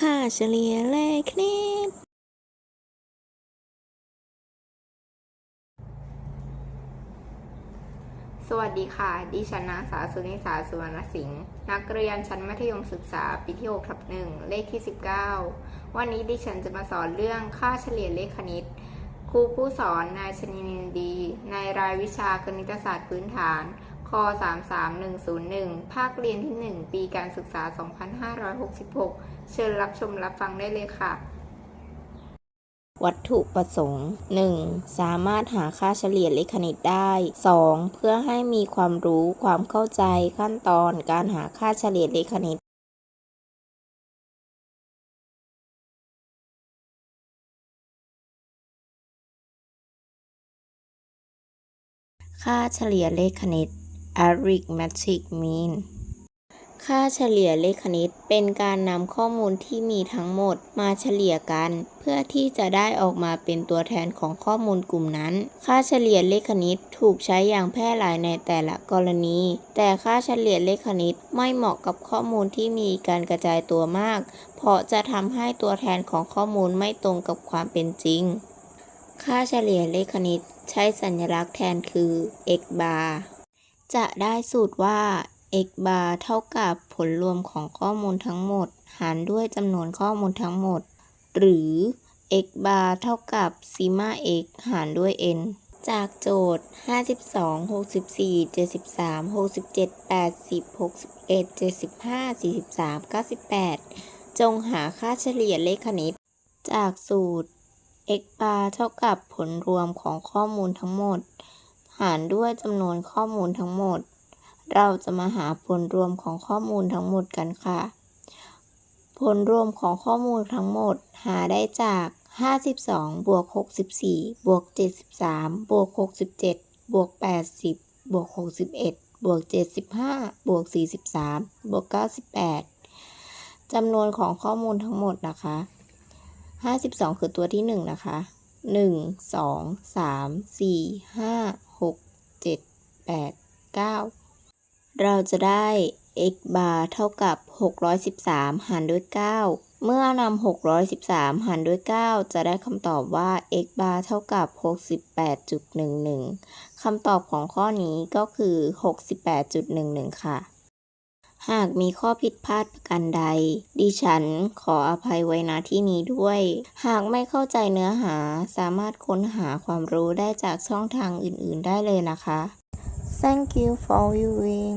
ค่าเฉลี่ยเลขคณิตสวัสดีค่ะ ดิฉันนางสาวสุนิสาสุวรรณสิงห์ นักเรียนชั้นมัธยมศึกษาปีที่6ทับหนึ่งเลขที่ 19 วันนี้ดิฉันจะมาสอนเรื่องค่าเฉลี่ยเลขคณิต ครูผู้สอนนายชนินดี ในรายวิชาคณิตศาสตร์พื้นฐาน 33101 ภาคเรียนที่ 1 ปีการศึกษา 2566 เชิญรับชมรับฟังได้เลยค่ะ วัตถุประสงค์ 1. สามารถหาค่าเฉลี่ยเลขคณิตได้ 2. เพื่อให้มีความรู้ความเข้าใจขั้นตอนการหาค่าเฉลี่ยเลขคณิตค่าเฉลี่ยเลขคณิต arithmetic mean ค่าเฉลี่ยเลขคณิตเป็นการนำข้อมูลที่มีทั้งหมดมาเฉลี่ยกัน เพื่อที่จะได้ออกมาเป็นตัวแทนของข้อมูลกลุ่มนั้น ค่าเฉลี่ยเลขคณิตถูกใช้อย่างแพร่หลายในแต่ละกรณี แต่ค่าเฉลี่ยเลขคณิตไม่เหมาะกับข้อมูลที่มีการกระจายตัวมาก เพราะจะทำให้ตัวแทนของข้อมูลไม่ตรงกับความเป็นจริง ค่าเฉลี่ยเลขคณิตใช้สัญลักษณ์แทนคือ x bar จะได้สูตรว่า x bar เท่ากับผลรวมของข้อมูลทั้งหมด หารด้วยจำนวนข้อมูลทั้งหมด หรือ x bar เท่ากับซิมา x หารด้วย n จากโจทย์ 52 64 73 67 80 61 75 43 98 จงหาค่าเฉลี่ยเลขคณิต จากสูตร x bar เท่ากับผลรวมของข้อมูลทั้งหมด หารด้วยจำนวนข้อมูลทั้งหมด เราจะมาหาผลรวมของข้อมูลทั้งหมดกันค่ะ ผลรวมของข้อมูลทั้งหมดหาได้จาก 52 บวก 64 บวก 73 บวก 67 บวก 80 บวก 61 บวก 75 บวก 43 บวก 98จำนวนของข้อมูลทั้งหมดนะคะ 52 คือตัวที่ 1 นะคะ หนึ่งสองสามสี่ห้าหกเจ็ดแปดเก้าเราจะได้ x bar เท่ากับ 613 หารด้วย 9 เมื่อนำ613 หารด้วย 9 จะได้คำตอบว่า x bar เท่ากับ 68.11 คำตอบของข้อนี้ก็คือ 68.11 ค่ะ หากมีข้อผิดพลาดประการใด ดิฉันขออภัยไว้ณที่นี้ด้วย หากไม่เข้าใจเนื้อหาสามารถค้นหาความรู้ได้จากช่องทางอื่นๆได้เลยนะคะ Thank you for viewing